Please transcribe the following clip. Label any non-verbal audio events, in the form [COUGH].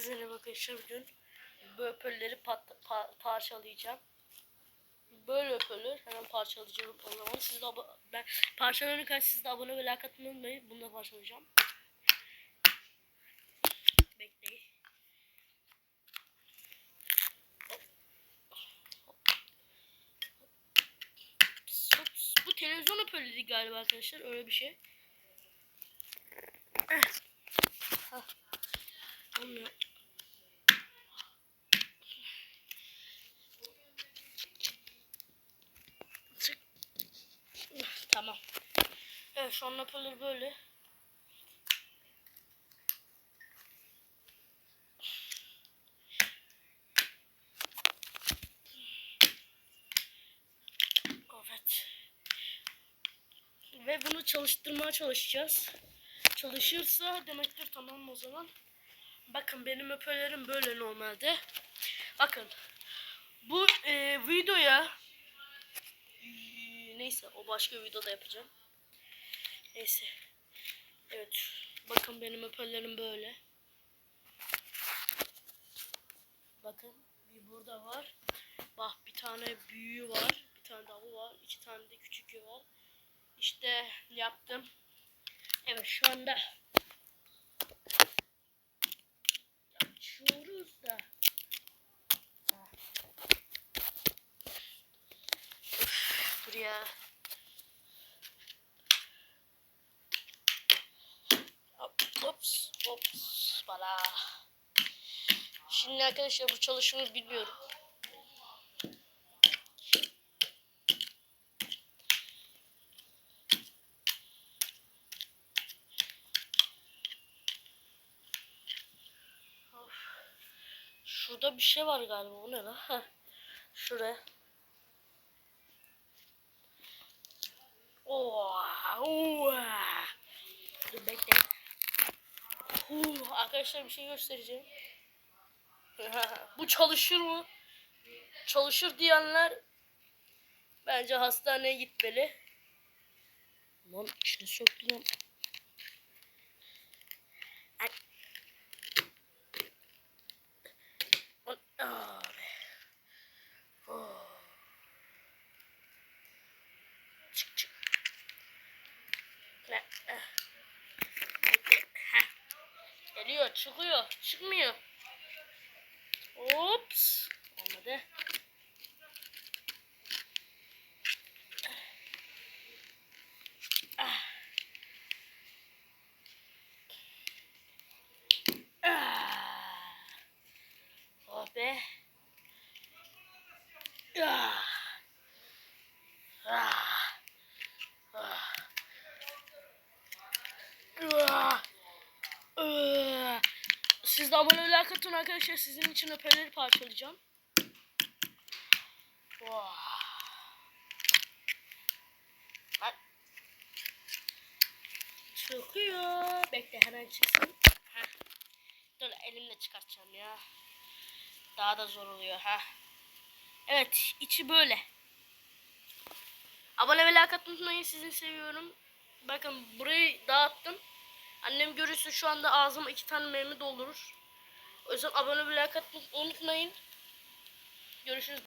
Hepinize bakın bugün bu öpürleri pat, pa- parçalayacağım. Böyle öpülür. Hemen parçalayacağım o. Siz de ben parçalarını kaç siz de abone ve like atmayı unutmayın. Bunu da parçalayacağım. Bekleyin. Bu televizyon öpülleri galiba arkadaşlar. Öyle bir şey. Hah. Olmuyor. Çık. Tamam. Evet şu an hoparlör böyle. Evet. Ve bunu çalıştırmaya çalışacağız. Çalışırsa demektir tamam o zaman. Bakın benim hoparlörüm böyle normalde. Bakın. Bu e, videoya neyse o başka videoda yapacağım. Neyse. Evet. Bakın benim hoparlörüm böyle. Bakın bir burada var. Bak bir tane büyüğü var. Bir tane daha var. iki tane de küçüğü var. İşte yaptım. Evet şu anda açıyoruz da. Ha. Dur ya. Hop, Hops, hops, bala. Şimdi arkadaşlar bu çalışımı bilmiyorum. Şurada bir şey var galiba. O ne lan? Heh. Şuraya. Oha, oha. Dur bekle. Huh, arkadaşlar bir şey göstereceğim. [LAUGHS] Bu çalışır mı? Çalışır diyenler bence hastaneye gitmeli. Lan içine. Oh. Çık çık. Ne? eh. Bekle. Heh. Geliyor, çıkıyor, çıkmıyor. Ops. Olmadı. Siz de abone ve like arkadaşlar. Sizin için öpeleri parçalayacağım. Wow. Çıkıyor. Bekle hemen çıksın. Heh. Dur elimle çıkartacağım ya. Daha da zor oluyor ha. Evet içi böyle. Abone ve like atmayı unutmayın. Sizi seviyorum. Bakın burayı dağıttım. Annem görürse şu anda ağzıma iki tane meyve doldurur. O yüzden abone ve like unutmayın. Görüşürüz.